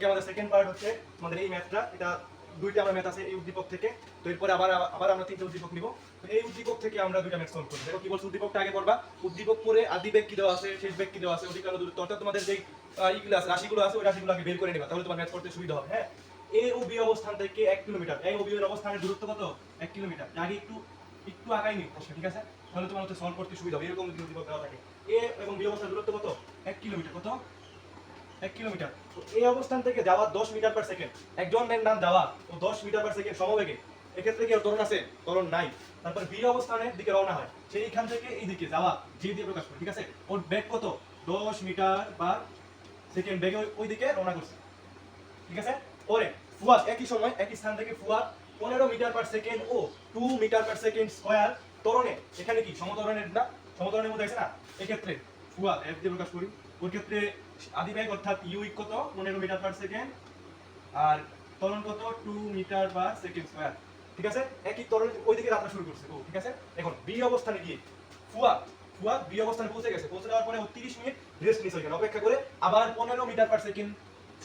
ওকে আমাদের second part হচ্ছে আমাদের এই ম্যাথটা এটা দুইটা আমরা ম্যাথ আছে এই উদ্দীপক থেকে। তো এরপরে আবার আবার আমরা তিনটা উদ্দীপক নিব। তো এই উদ্দীপক থেকে আমরা দুইটা ম্যাথ সলভ করব। দেখো কি বলছে উদ্দীপকটা আগে করবা উদ্দীপক পরে আদি বেগ কি দেওয়া আছে, শেষ বেগ কি দেওয়া আছে অধিকার দূরত্ব। অর্থাৎ তোমাদের যে ইগুলো আছে, রাশিগুলো আছে, ওই রাশিগুলো আগে বের করে নিবা। তাহলে তোমার ম্যাথ করতে সুবিধা হবে। হ্যাঁ? এ ও বি অবস্থান থেকে এক কিলোমিটার। এই ও বি এর অবস্থানের দূরত্ব কত? এক কিলোমিটার। আগে একটু একটু আগাই নিই প্রশ্ন, ঠিক আছে? তাহলে তোমার হচ্ছে সলভ করতে সুবিধা হবে। এরকম উদ্দীপক দেওয়া থাকে। এ এবং বি অবস্থানের দূরত্ব কত? এক কিলোমিটার। কত? এক কিলোমিটার। এই অবস্থান থেকে যাওয়া দশ মিটার পার সেকেন্ড একজনের নাম যাওয়া ও দশ মিটার পার সেকেন্ড সমবেগে। এক্ষেত্রে কি ওর আছে? ত্বরণ নাই। তারপর বি অবস্থানের দিকে রওনা হয়। সেইখান থেকে এই দিকে যাওয়া জি দিয়ে প্রকাশ করে, ঠিক আছে? ওর বেগ কত? দশ মিটার বা সেকেন্ড বেগে ওই- দিকে রওনা করছে। ঠিক আছে? পরে ফুয়াদ, একই সময়, একই স্থান থেকে ফুয়াদ, পনেরো মিটার পার সেকেন্ড ও two meter per second square ত্বরণে এখানে কি? সমতরণের না? সমতরণের মধ্যে আছে না? এক্ষেত্রে ফুয়াদ এফ দিয়ে প্রকাশ করি। ওর ক্ষেত্রে আদি বেগ অর্থাৎ ইউ কত? পনেরো মিটার পার সেকেন্ড আর ত্বরণ কত? Two meter per second square ঠিক আছে? একই ত্বরণ ওই দিকে যাত্রা শুরু করছে। ও, ঠিক আছে? এখন বি অবস্থানে গিয়ে ফুয়াদ ফুয়াদ বি অবস্থানে পৌঁছে গেছে। পৌঁছে যাওয়ার পরে ও 30 মিনিট রেস্ট নিছে ওখানে অপেক্ষা করে আবার পনেরো মিটার পার সেকেন্ড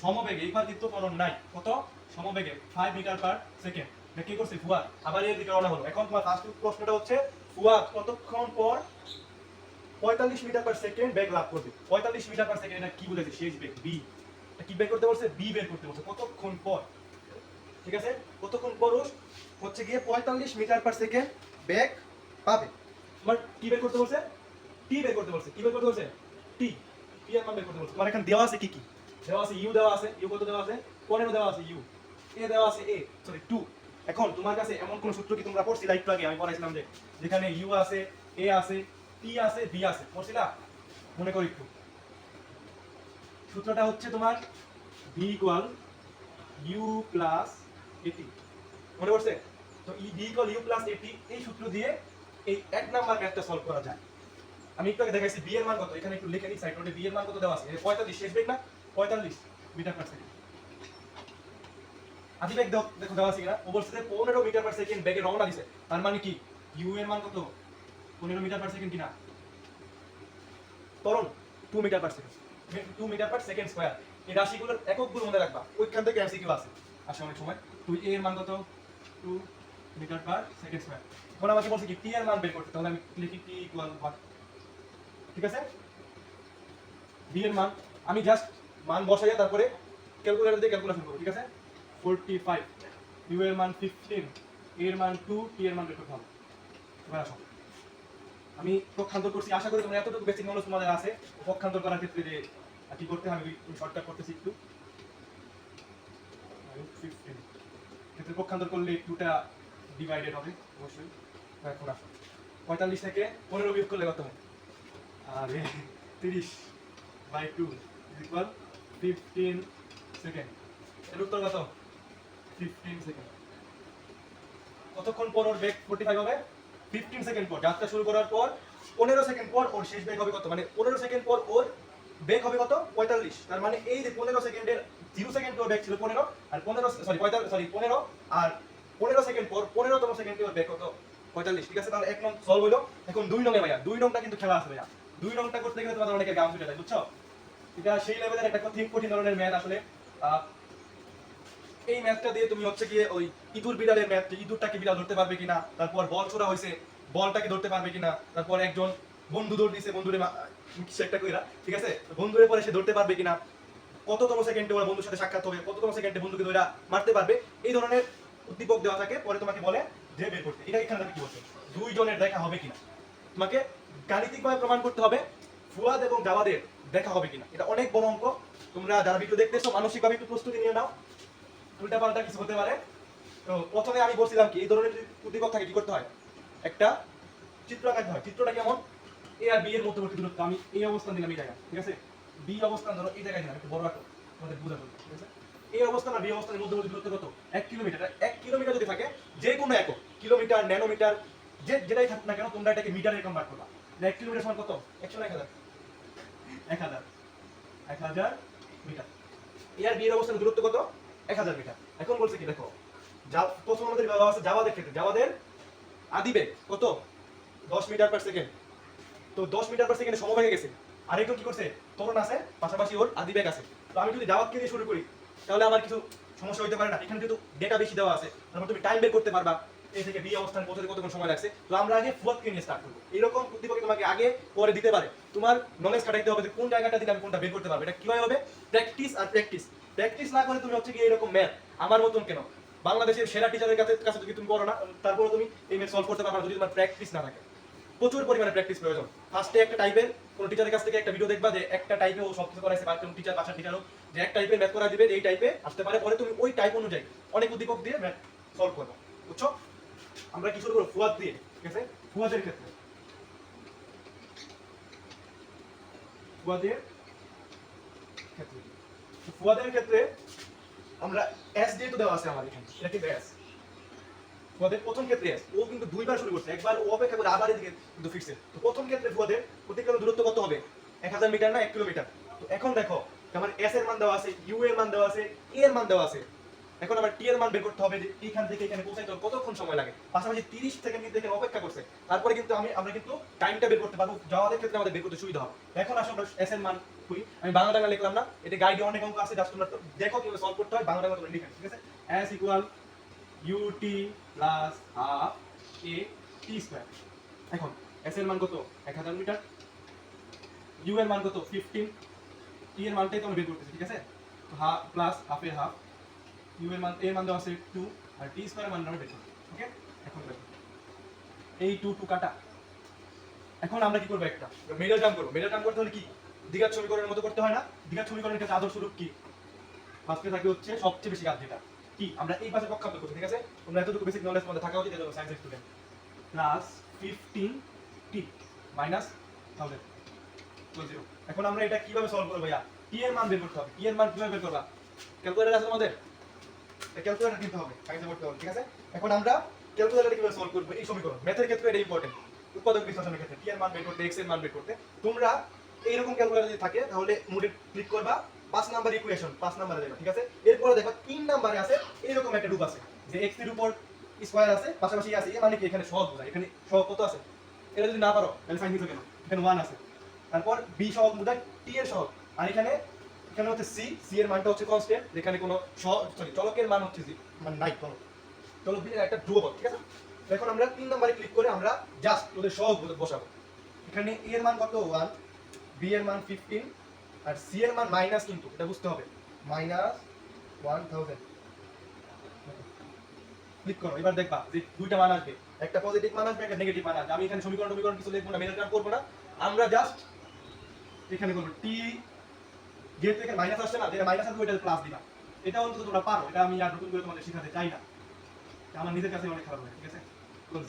সমবেগে এইবার কিন্তু ত্বরণ নাই। কত? সমবেগে ফাইভ মিটার পার সেকেন্ড কি করছে ফুয়াদ আবার এর দিকে রওনা হলো। এখন তোমার ফার্স্ট প্রশ্নটা হচ্ছে ফুয়াদ কতক্ষণ পর পঁয়তাল্লিশ মিটার পার সেকেন্ড বেগ লাভ করবে। পঁয়তাল্লিশ মিটার পার সেকেন্ড এটা কি বলেছে? শেষ বেগ বি কি বের করতে বলছে? বি বের করতে বলছে। কতক্ষণ পর? ঠিক আছে? কতক্ষণ পর হচ্ছে গিয়ে পঁয়তাল্লিশ মিটার পার সেকেন্ড বেগ পাবে। তোমার কি বের করতে বলছে? টি বের করতে বলছে। কি বের করতে বলছে? টি টি এর মান বের করতে বলছে। তোমার এখানে দেওয়া আছে কি কি? দেওয়া আছে ইউ দেওয়া আছে। ইউ কত দেওয়া আছে? পনেরো দেওয়া আছে ইউ এ দেওয়া আছে এ সরি টু এখন তোমার কাছে এমন কোন সূত্র কি তোমরা পড়ছিলা? একটু আগে আমি পড়াইছিলাম যে যেখানে ইউ আছে এ আছে টি আছে বি আছে। পড়ছিলা মনে করি একটু। সূত্রটা হচ্ছে তোমার ইকুয়াল ইউ প্লাস এটি মনে তো ই ইকুয়াল ইউ প্লাস এটি এই সূত্র দিয়ে এই এক নাম্বার ম্যাথটা সলভ করা যায়। আমি একটু আগে দেখাইছি বি এর মান কত? এখানে একটু লিখে নিই সাইড বি এর মান কত দেওয়া আছে? পঁয়তাল্লিশ, শেষ বেগ না? পঁয়তাল্লিশ মিটার পার সেকেন্ড আদি বেগ দেখো দেওয়া আছে কিনা? পনেরো মিটার পার সেকেন্ড বেগে রওনা দিছে। তার মানে কি? ইউ এর মান কত? পনেরো মিটার পার সেকেন্ড কিনা? ত্বরণ two meter per second two meter per second square এই রাশিগুলোর এককগুলো মনে রাখবা, ওইখান থেকে এমসিকিউ আছে। আসে অনেক সময়। তুই এর মান কত? Two meter per second square এখন আমাকে বলছে কি টি এর মান বের করতে, তাহলে আমি লিখি টি ইকুয়াল ওয়াট ঠিক আছে? বি এর মান, আমি জাস্ট মান বসাইয়া তারপরে ক্যালকুলেটর দিয়ে ক্যালকুলেশন করব, ঠিক আছে? ফোরটি ফাইভ ইউ এর মান ফিফটিন এর মান টু টি এর মান বের করতে হবে। এবার আসো। আমি পক্ষান্তর করছি। আশা করি তোমরা এতটুকু বেসিক নলেজ তোমাদের আছে। পক্ষান্তর করার ক্ষেত্রে যে কি করতে হবে, আমি শর্টকাট করতেছি একটু। 15 ক্ষেত্রে পক্ষান্তর করলে টুটা ডিভাইডেড হবে, অবশ্যই। এখন আসো। পঁয়তাল্লিশ থেকে পনেরো বিয়োগ করলে কত হয়? আরে, তিরিশ by two equal fifteen second এর উত্তর কত? ফিফটিন সেকেন্ড কতক্ষণ পর ওর বেগ ফোর্টি ফাইভ হবে? ফিফটিন সেকেন্ড পর, যাত্রা শুরু করার পর, পনেরো সেকেন্ড পর ওর শেষ বেগ হবে কত? মানে পনেরো সেকেন্ড পর ওর বেগ হবে কত? পঁয়তাল্লিশ। তার মানে এই যে পনেরো সেকেন্ডের জিরো সেকেন্ড ওর বেগ ছিল পনেরো, আর পনেরো সরি পঁয়তাল্লিশ সরি পনেরো, আর পনেরো সেকেন্ড পর পনেরোতম সেকেন্ডে ওর বেগ কত? পঁয়তাল্লিশ। ঠিক আছে, তাহলে এক নং সলভ হইল। এখন দুই নঙে ভাইয়া, দুই নংটা কিন্তু খেলা আছে ভাইয়া। দুই নংটা করতে গেলে তোমাদের অনেকের গাম ছুটে যায়, বুঝছ? এটা সেই লেভেলের একটা কঠিন কঠিন ধরনের ম্যাথ আসলে এই ম্যাথটা দিয়ে তুমি হচ্ছে গিয়ে ওই ইঁদুর বিড়ালের ম্যাথ ইঁদুরটাকে বিড়াল ধরতে পারবে কিনা, তারপর বল ছোড়া হয়েছে, বলটাকে ধরতে পারবে কিনা, তারপর একজন বন্ধু দৌড় দিছে, বন্ধুরে কিছু একটা কইরা, ঠিক আছে? বন্ধুরে পরে সে ধরতে পারবে কিনা, কততম সেকেন্ডে ওরা বন্ধুর সাথে সাক্ষাৎ হবে, কততম সেকেন্ডে বন্ধুকে ধরে মারতে পারবে, এই ধরনের উদ্দীপক দেওয়া থাকে, পরে তোমাকে বলে যে বের করতে। এটা এখানে কি বলছে? দুইজনের দেখা হবে কিনা? তোমাকে গাণিতিকভাবে প্রমাণ করতে হবে, ফুয়াদ এবং জাওয়াদের দেখা হবে কিনা। এটা অনেক বড় অঙ্ক। তোমরা যারা ভিডিও দেখতেছো, মানসিকভাবে একটু প্রস্তুতি নিয়ে নাও। উল্টা পাল্টা কিছু হতে পারে। তো প্রথমে আমি বলছিলাম কি, এই ধরনের উদ্দীপক থাকে কি করতে হয়? একটা চিত্র আঁকাতে হয়। চিত্রটা কেমন? এ আর বি এর মধ্যবর্তী দূরত্ব। আমি এই অবস্থান দিলাম, এই জায়গায়। ঠিক আছে? বি অবস্থান ধরো, এই জায়গায় দিলাম। একটু বড় আঁকো। তোমাদের বুঝা যাবে ঠিক আছে? এই অবস্থান আর বি অবস্থানের মধ্যবর্তী দূরত্ব কত? এক কিলোমিটার। এক কিলোমিটার যদি থাকে, যে কোনো একক, কিলোমিটার, ন্যানোমিটার, যে, যেটাই থাকুক না কেন, তোমরা এটাকে মিটারে কনভার্ট করবা। এক কিলোমিটার সমান কত? একশো এক হাজার। এক হাজার। এক হাজার মিটার। এ আর বি এর অবস্থান দূরত্ব কত? এক হাজার মিটার। এখন বলছে কি, দেখো প্রথম আমাদের দেওয়া আছে ক্ষেত্রে। কত? দশ মিটার পার সেকেন্ড তো দশ মিটার পার সেকেন্ডে গেছে। আরেকজন কি করছে? তরুণ আছে, পাশাপাশি ওর আদি আছে। তো আমি যদি দিয়ে শুরু করি, তাহলে আমার কিছু সমস্যা হতে পারে না। এখানে যেহেতু ডেটা বেশি দেওয়া আছে, তারপর তুমি টাইম বের করতে পারবা এ থেকে বি অবস্থান পৌঁছতে কতক্ষণ সময় লাগছে। তো আমরা আগে ফুয়াদকে নিয়ে স্টার্ট করব। এরকম উদ্দীপকে তোমাকে আগে পরে দিতে পারে। তোমার নলেজ খাটাইতে হবে যে কোন জায়গাটা দিলে আমি কোনটা বের করতে পারব। এটা কীভাবে হবে? প্র্যাকটিস আর প্র্যাকটিস প্র্যাকটিস না করে তুমি হচ্ছে কি এরকম ম্যাথ আমার মতন কেন? বাংলাদেশের সেরা টিচারের কাছে কাছে যদি তুমি করো না, তারপরে তুমি এই ম্যাথ সলভ করতে পারবে না, যদি তোমার প্র্যাকটিস না থাকে। প্রচুর পরিমাণে প্র্যাকটিস প্রয়োজন। ফার্স্টে একটা টাইপের কোনো টিচারের কাছ থেকে একটা ভিডিও দেখবা যে একটা টাইপে ও সব কিছু করাইছে, বা টিচার বাসার টিচারও যে এক টাইপের ম্যাথ করা দিবে, এই টাইপে আসতে পারে। পরে তুমি ওই টাইপ অনুযায়ী অনেক উদ্দীপক দিয়ে ম্যাথ সলভ করবে। বুঝছ? আমরা কি শুরু করব? ফুয়াদ দিয়ে, ঠিক আছে? ফুয়াদের ক্ষেত্রে। ফুয়াদের ক্ষেত্রে। ফুয়াদের ক্ষেত্রে আমরা এস যেহেতু দেওয়া আছে আমার এখানে, এটা কিন্তু এস ফুয়াদের প্রথম ক্ষেত্রে এস ও কিন্তু দুইবার শুরু করছে, একবার ও অপেক্ষা করে আবার এদিকে কিন্তু ফিরছে। তো প্রথম ক্ষেত্রে ফুয়াদের অতিক্রম দূরত্ব কত হবে? এক হাজার মিটার না এক কিলোমিটার? তো এখন দেখো, আমার এস এর মান দেওয়া আছে ইউ এর মান দেওয়া আছে এ এর মান দেওয়া আছে। এখন আবার টি এর মান বের করতে হবে যে এইখান থেকে এখানে পৌঁছাইতে হবে কতক্ষণ সময় লাগে? পাশাপাশি 30 সেকেন্ড কিন্তু এখানে অপেক্ষা করছে। তারপরে কিন্তু আমি, আমরা কিন্তু টাইমটা বের করতে পারব, যাওয়াদের ক্ষেত্রে আমাদের বের করতে সুবিধা হবে। এখন আসলে আমরা এস এর মান করি আমি বাংলা টাকা লিখলাম না এটা গাইডে অনেক অঙ্ক আছে জাস্ট তোমরা দেখো কীভাবে সলভ করতে হয়, বাংলা টাকা তোমরা লিখে ঠিক আছে? S equal U T plus half A T square এখন এস এর মান কত? 1000 মিটার। ইউ এর মান কত? 15 টি এর মানটাই তো আমরা বের করতেছি, ঠিক আছে? হাফ প্লাস হাফ হাফের হাফ ইউ এর মান এর মান দেওয়া আছে 2 আর টি স্কয়ার মান আমরা বের করব ওকে এখন দেখো। এই 2 2 কাটা এখন আমরা কি করব একটা? মেডাল টার্ম করব। মেডাল টার্ম করতে হলে কি? দ্বিঘাত সমীকরণের মতো করতে হয় না। দ্বিঘাত সমীকরণের ক্ষেত্রে আদর্শ রূপ কি? ফার্স্টে থাকে হচ্ছে সবচেয়ে বেশি কাজ যেটা কি? আমরা এই পাশে পক্ষান্তর করছি, ঠিক আছে? তোমরা এতটুকু বেসিক নলেজ মধ্যে থাকা উচিত এজন্য সায়েন্স স্টুডেন্ট প্লাস 15 টি মাইনাস 1000 জিরো এখন আমরা এটা কীভাবে সলভ করব ভাইয়া? টি এর মান বের করতে হবে। টি এর মান কীভাবে বের করবা? ক্যালকুলেটর আছে আমাদের ক্যালকুলেটর কিনতে হবে সায়েন্সে করতে হবে, ঠিক আছে? এখন আমরা ক্যালকুলেটরে কীভাবে সলভ করব? এই সমীকরণ। ম্যাথের ক্ষেত্রে এটা ইম্পর্টেন্ট উৎপাদক বিশ্লেষণের ক্ষেত্রে টি এর মান বের করতে এক্সের মান বের করতে। তোমরা এইরকম ক্যালকুলেটর যদি থাকে, তাহলে মোডে ক্লিক করবা, পাঁচ নাম্বার ইকুয়েশন পাঁচ নাম্বারে দেবা ঠিক আছে? এরপরে দেখো তিন নাম্বারে আছে, এরকম একটা রূপ আছে, যে এক্সের উপর স্কয়ার আছে, পাশাপাশি আছে মানে কি? এখানে সহগ বোঝায়, এখানে সহগ কত আছে? এটা যদি না পারো, তাহলে সাইন দিতে কেন? এখানে ওয়ান আছে। তারপর বি সহগ বোঝায় টি এর সহগ আর এখানে এখানে হচ্ছে সি সি এর মানটা হচ্ছে কনস্ট্যান্ট যেখানে কোনো সরি চলকের মান হচ্ছে মানে নাই কোনো চলক দিয়ে একটা ধ্রুবক, ঠিক আছে? এখন আমরা তিন নম্বরে ক্লিক করে আমরা জাস্ট ওদের সহগ বসাবো। এখানে এর মান কত? ওয়ান বি এর মান ফিফটিন আর সি এর মান মাইনাস কিন্তু, এটা বুঝতে হবে। মাইনাস ওয়ান থাউজেন্ড ক্লিক করো, এবার দেখবা যে দুইটা মান আসবে। একটা পজিটিভ মান আসবে, একটা নেগেটিভ মান আসবে। আমি এখানে সমীকরণ সমীকরণ কিছু লিখব না মেনে টার্ম করব না। আমরা জাস্ট এখানে করব টি যেহেতু এখানে মাইনাস আসছে না, যেটা মাইনাস আসবে ওইটা প্লাস দিবা। এটা অন্তত তোমরা পারো, এটা আমি আর নতুন করে তোমাদের শেখাতে চাই না। আমার নিজের কাছে অনেক খারাপ লাগে, ঠিক আছে?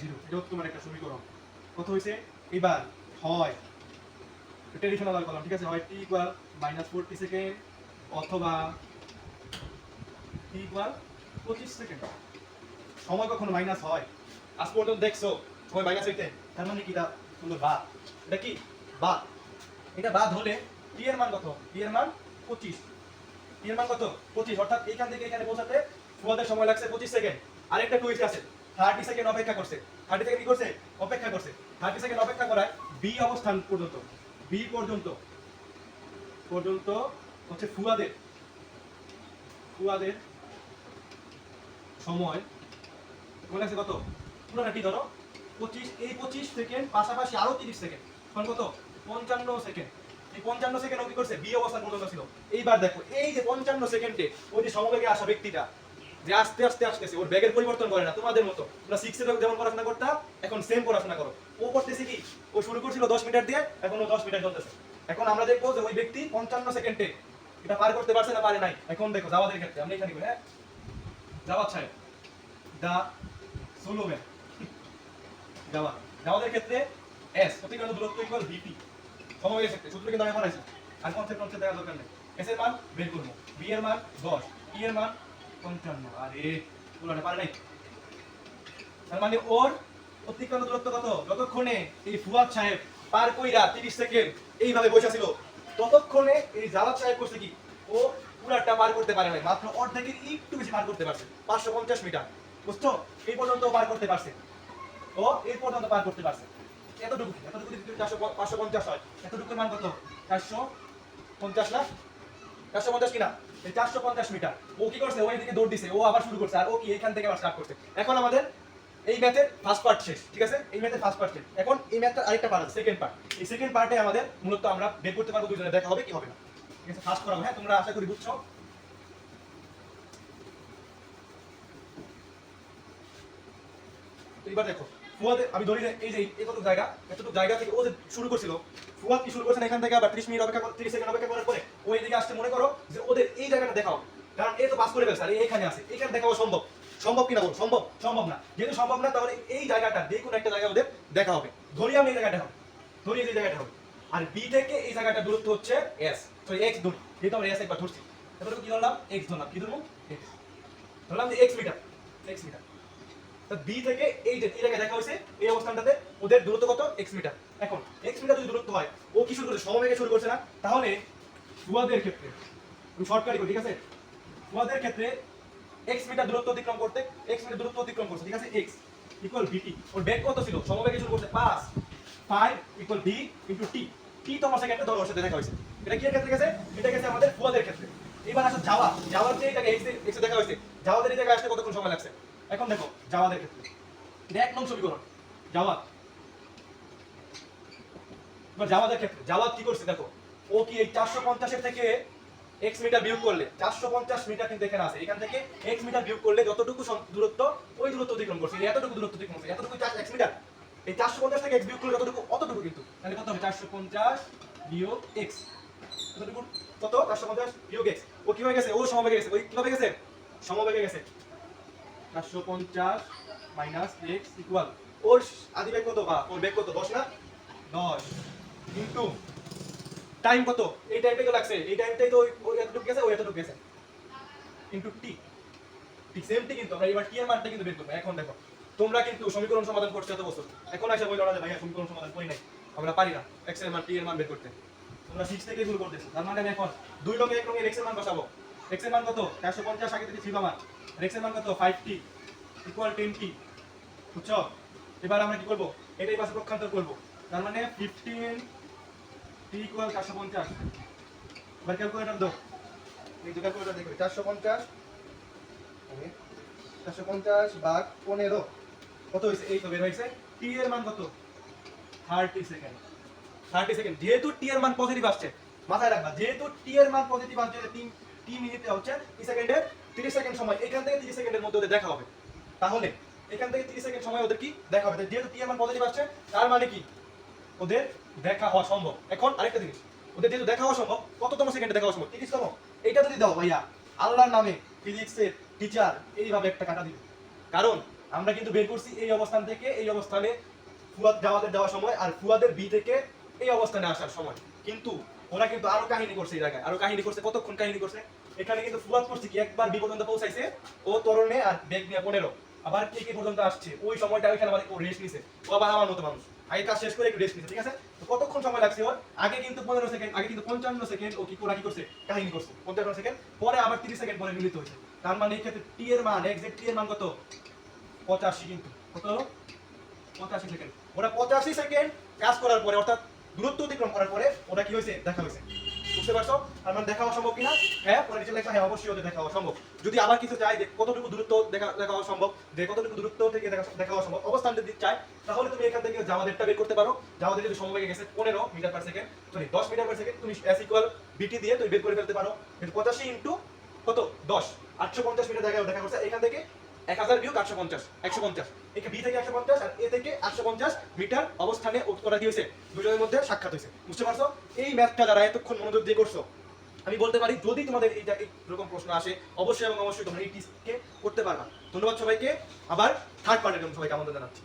জিরো এটা হচ্ছে তোমার একটা সমীকরণ। কত হয়েছে? এবার, হয়। ট্রেডিশনাল কলম ঠিক আছে? হয় T equal minus forty second অথবা টি ইকুয়াল পঁচিশ সেকেন্ড সময় কখনো মাইনাস হয়। আজ পর্যন্ত দেখছ, সময় মাইনাস হইতে। তার মানে কি এটা সুন্দর বাদ। এটা কি? বাদ। এটা বাদ হলে টি এর মান কত? টি এর মান পঁচিশ। টি এর মান কত? পঁচিশ। অর্থাৎ এখান থেকে এখানে পৌঁছাতে ফুয়াদের সময় লাগছে পঁচিশ সেকেন্ড আরেকটা টুইস্ট আছে। থার্টি সেকেন্ড অপেক্ষা করছে। থার্টি সেকেন্ড কি করছে? অপেক্ষা করছে। থার্টি সেকেন্ড অপেক্ষা করায় বি অবস্থান পর্যন্ত। বি পর্যন্ত। পর্যন্ত হচ্ছে ফুয়াদের। ফুয়াদের সময়। মনে আছে কত? পুরোটা কি ধরো। পঁচিশ, এই পঁচিশ সেকেন্ড, পাশাপাশি আরও তিরিশ সেকেন্ড। তখন কত? পঞ্চান্ন সেকেন্ড। এই পঞ্চান্ন সেকেন্ড ও কি করছে? বি অবস্থান পর্যন্ত ছিল। এইবার দেখো, এই যে পঞ্চান্ন সেকেন্ডে ওই যে সমবেগে আসা ব্যক্তিটা যে আস্তে আস্তে আসতেছে, ওর ব্যাগের পরিবর্তন করে না, তোমাদের মতো। তোমরা সিক্সে যেমন পড়াশোনা করতা, এখন সেম পড়াশোনা করো। ও করতেছে কি? ও শুরু করছিল দশ মিটার দিয়ে, এখন ও দশ মিটার চলতেছে। এখন আমরা দেখব যে ওই ব্যক্তি পঞ্চান্ন সেকেন্ডে এটা পার করতে পারছে না, পারে নাই। এখন দেখো জাওয়াদের ক্ষেত্রে, আমরা এখানে হ্যাঁ? জাওয়াদ সাহেব, দা সোলোম্যান জাওয়াদ জাওয়াদের ক্ষেত্রে এস অতিক্রান্ত দূরত্ব ইকুয়াল ভিপি সময়ের ক্ষেত্রে সূত্র কিন্তু আমি বানাইছি আর কনসেপ্ট কনসেপ্ট দেওয়ার দরকার নেই। এস এর মান বের করব। বি এর মান দশ। ই এর মান মানে পাঁচশো পঞ্চাশ মিটার। বুঝছ? এই পর্যন্ত পার করতে পারছে। ও এই পর্যন্ত পার করতে পারছে। এতটুকু এতটুকু পাঁচশো পঞ্চাশ হয়, এতটুকুর মান কত? চারশো পঞ্চাশ না চারশো পঞ্চাশ কিনা? এই চারশো পঞ্চাশ মিটার। ও কি করছে? ও এদিকে দৌড় দিছে। ও আবার শুরু করছে। আর ও কি এখান থেকে আবার স্টার্ট করছে? এখন আমাদের এই ম্যাথের ফার্স্ট পার্ট শেষ, ঠিক আছে? এই ম্যাথের ফার্স্ট পার্ট শেষ। এখন এই ম্যাথের আরেকটা পার্ট সেকেন্ড পার্ট এই সেকেন্ড পার্টে আমাদের মূলত আমরা বের করতে পারব, দুজনে দেখা হবে কি হবে না। ঠিক আছে? ফার্স্ট করাবো হ্যাঁ? তোমরা আশা করি বুঝছ। তো এবার দেখো ফুয়াদে, আমি ধরি যে এই যে এতটুকু জায়গা এতটুকু জায়গা থেকে ও যে শুরু করছিল, ফুয়াদ কি শুরু করছে না এখান থেকে আবার 30 মিনিট অপেক্ষা 30 সেকেন্ড অপেক্ষা করার পরে ও এদিকে আসতে মনে করো যে ওদের এই জায়গাটা দেখাও। কারণ এ তো পাস করে ফেলছে, আর আছে, এখানে দেখাও সম্ভব। সম্ভব কিনা বল? সম্ভব সম্ভব না। যেহেতু সম্ভব না, তাহলে এই জায়গাটা, যে কোনো একটা জায়গা ওদের দেখা হবে। ধরি আমি এই জায়গাটা হবে ধরি এই জায়গাটা হবে আর বি থেকে এই জায়গাটা দূরত্ব হচ্ছে এস সরি এক্স দূর যেহেতু আমরা এস একবার ধরছি। এতটুকু কি ধরলাম? এক্স ধরলাম। কি ধরবো? ধরলাম যে X metre X metre B থেকে এই যে জায়গায় দেখা হয়েছে, এই অবস্থানটাতে ওদের দূরত্ব কত? এক্স মিটার এখন এক্স মিটার যদি দূরত্ব হয়, ও কি শুরু করছে? সমবেগে শুরু করছে না? তাহলে ফুয়াদের ক্ষেত্রে, আমি শর্টকাটই করি, ঠিক আছে? ফুয়াদের ক্ষেত্রে এক্স মিটার দূরত্ব অতিক্রম করতে এক্স মিটার দূরত্ব অতিক্রম করছে, ঠিক আছে? এক্স ইকুয়াল বিটি ওর বেগ কত ছিল? সমবেগে শুরু করছে, পাঁচ। Five equal B into T T তো আমার সেকেন্ডে ধরো সাথে দেখা হয়েছে। এটা কি ক্ষেত্রে গেছে? এটা গেছে আমাদের ফুয়াদের ক্ষেত্রে। এবার আসো যাওয়া। যাওয়ার যে এক্স এক্সে দেখা হয়েছে, যাওয়াদের এই জায়গায় আসতে কতক্ষণ সময় লাগছে? এখন দেখো জাওয়াদের ক্ষেত্রে। এটা এক নং সমীকরণ। জাওয়াত এবার জাওয়াদের ক্ষেত্রে জাওয়াত কি করছে দেখো, ও কি এই চারশো পঞ্চাশের থেকে এক্স মিটার বিয়োগ করলে, চারশো পঞ্চাশ মিটার কিন্তু এখানে আছে, এখান থেকে এক্স মিটার বিয়োগ করলে যতটুকু দূরত্ব, ওই দূরত্ব অতিক্রম করছে এতটুকু দূরত্ব অতিক্রম করছে, এতটুকু এক্স মিটার। এই চারশো পঞ্চাশ থেকে এক্স বিয়োগ করলে যতটুকু, অতটুকু কিন্তু। তাহলে কত হবে? চারশো পঞ্চাশ বিয়োগ এক্স কতটুকু কত? চারশো পঞ্চাশ বিয়োগ এক্স ও কি হয়ে গেছে? ও সমবেগে গেছে। ওই কীভাবে গেছে? সমবেগে গেছে। চারশো পঞ্চাশ মাইনাস এক্স ইকুয়াল ওর আদি বেগ কত? বা ওর বেগ কত? দশ না? দশ। কিন্তু টাইম কত? এই টাইমটাই তো লাগছে। এই টাইমটাই তো ওই এতটুকু গেছে ওই এতটুকু গেছে। ইন্টু টি ঠিক সেম টি কিন্তু। আমরা এবার টি এর মানটা কিন্তু বের করব। এখন দেখো তোমরা কিন্তু সমীকরণ সমাধান করছ এত বছর। এখন এসে বই লড়া যায় ভাইয়া। সমীকরণ সমাধান করি নাই। আমরা পারি না এক্সের মান টি এর মান বের করতে। তোমরা সিক্স থেকে শুরু করতেছো। তার মানে আমি এখন দুই লগে এক লগে এক্সের মান বসাবো। এক্সের মান কত? চারশো পঞ্চাশ, আগে থেকে ছিল আমার। এর মান কত? Five T equal ten T বুঝছ? এবার আমরা কি করব? এটাই পাশে পক্ষান্তর করব। তার মানে ফিফটিন টি ইকুয়াল চারশো পঞ্চাশ। এবার ক্যালকুলেটার এই যে ক্যালকুলেটার দেখবে, চারশো পঞ্চাশ চারশো পঞ্চাশ ভাগ পনেরো। কত হয়েছে? এই তো বের হয়েছে। টি এর মান কত? থার্টি সেকেন্ড থার্টি সেকেন্ড যেহেতু টি এর মান পজিটিভ আসছে, মাথায় রাখবা, যেহেতু টি এর মান পজিটিভ আসছে, তিন টি মিনিটে হচ্ছে টি সেকেন্ডে তিরিশ সেকেন্ড সময়। এখান থেকে তিরিশ সেকেন্ডের মধ্যে ওদের দেখা হবে। তাহলে, এখান থেকে তিরিশ সেকেন্ড সময় ওদের কি? দেখা হবে। যেহেতু টি মান পজিটিভ আসছে, তার মানে কি? ওদের দেখা হওয়া সম্ভব। এখন আরেকটা জিনিস। ওদের যেহেতু দেখা হওয়া সম্ভব, কততম সেকেন্ডে দেখা হওয়া সম্ভব? তিরিশতম। এটা যদি দাও ভাইয়া, আল্লাহর নামে ফিজিক্সের টিচার এইভাবে একটা কাটা দিবে। কারণ, আমরা কিন্তু বের করছি এই অবস্থান থেকে, এই অবস্থানে ফুয়াদ জাওয়াদের যাওয়ার সময়, আর ফুয়াদের বি থেকে এই অবস্থানে আসার সময়। কিন্তু ওরা কিন্তু আরও কাহিনী করছে এই জায়গায়। আরও কাহিনী করছে, কতক্ষণ কাহিনী করছে? এখানে কিন্তু ফুয়াদ করছে কি? একবার বি পর্যন্ত পৌঁছাইছে, ও তরুণে আর বেগ নিয়ে পনেরো। আবার কে কে পর্যন্ত আসছে? ওই সময়টা ওইখানে আবার রেস্ট নিছে। ও আবার আমার মতো মানুষ। আগে কাজ শেষ করে একটু রেস্ট নিছে, ঠিক আছে? তো কতক্ষণ সময় লাগছে ওর? আগে কিন্তু পনেরো সেকেন্ড আগে কিন্তু পঞ্চান্ন সেকেন্ড ও কি ওরা কি করছে? কাহিনী করছে। পঞ্চান্ন সেকেন্ড পরে আবার তিরিশ সেকেন্ড পরে মিলিত হয়েছে। তার মানে এই ক্ষেত্রে টি এর মান এক্সাক্ট টি এর মান কত? পঁচাশি কিন্তু। কত? পঁচাশি সেকেন্ড ওরা পঁচাশি সেকেন্ড কাজ করার পরে, অর্থাৎ দূরত্ব অতিক্রম করার পরে ওরা কি হয়েছে? দেখা হয়েছে। বুঝতে পারছ? তার মানে দেখা হওয়া সম্ভব কিনা? হ্যাঁ পরে নিচে লেখা হ্যাঁ অবশ্যই ওদের দেখা হওয়া সম্ভব। যদি আবার কিছু চাই যে কতটুকু দূরত্ব দেখা দেখা হওয়া সম্ভব, যে কতটুকু দূরত্ব থেকে দেখা দেখা হওয়া সম্ভব, অবস্থান যদি চাই তাহলে তুমি এখান থেকে জামাদেরটা বের করতে পারো। জামাদের যদি সময় গেছে পনেরো মিটার পার সেকেন্ড সরি দশ মিটার পার সেকেন্ড তুমি এস ইকুয়াল বিটি দিয়ে তুমি বের করে ফেলতে পারো। কিন্তু পঁচাশি ইন্টু কত? দশ। আটশো পঞ্চাশ মিটার জায়গায় দেখা করছে। এখান থেকে এক হাজার বিয়োগ আটশো পঞ্চাশ, একশো পঞ্চাশ। একে বি থেকে একশো পঞ্চাশ আর এ থেকে আটশো পঞ্চাশ মিটার অবস্থানে করা দিয়েছে দুজনের মধ্যে সাক্ষাৎ হয়েছে। বুঝতে পারছ? এই ম্যাথটা যারা এতক্ষণ মনোযোগ দিয়ে করছ, আমি বলতে পারি, যদি তোমাদের এইটা এরকম প্রশ্ন আসে, অবশ্যই এবং অবশ্যই তোমরা এই টিস্টকে করতে পারবা। ধন্যবাদ সবাইকে। আবার থার্ড পার্টের জন্য সবাইকে আমন্ত্রণ জানাচ্ছি।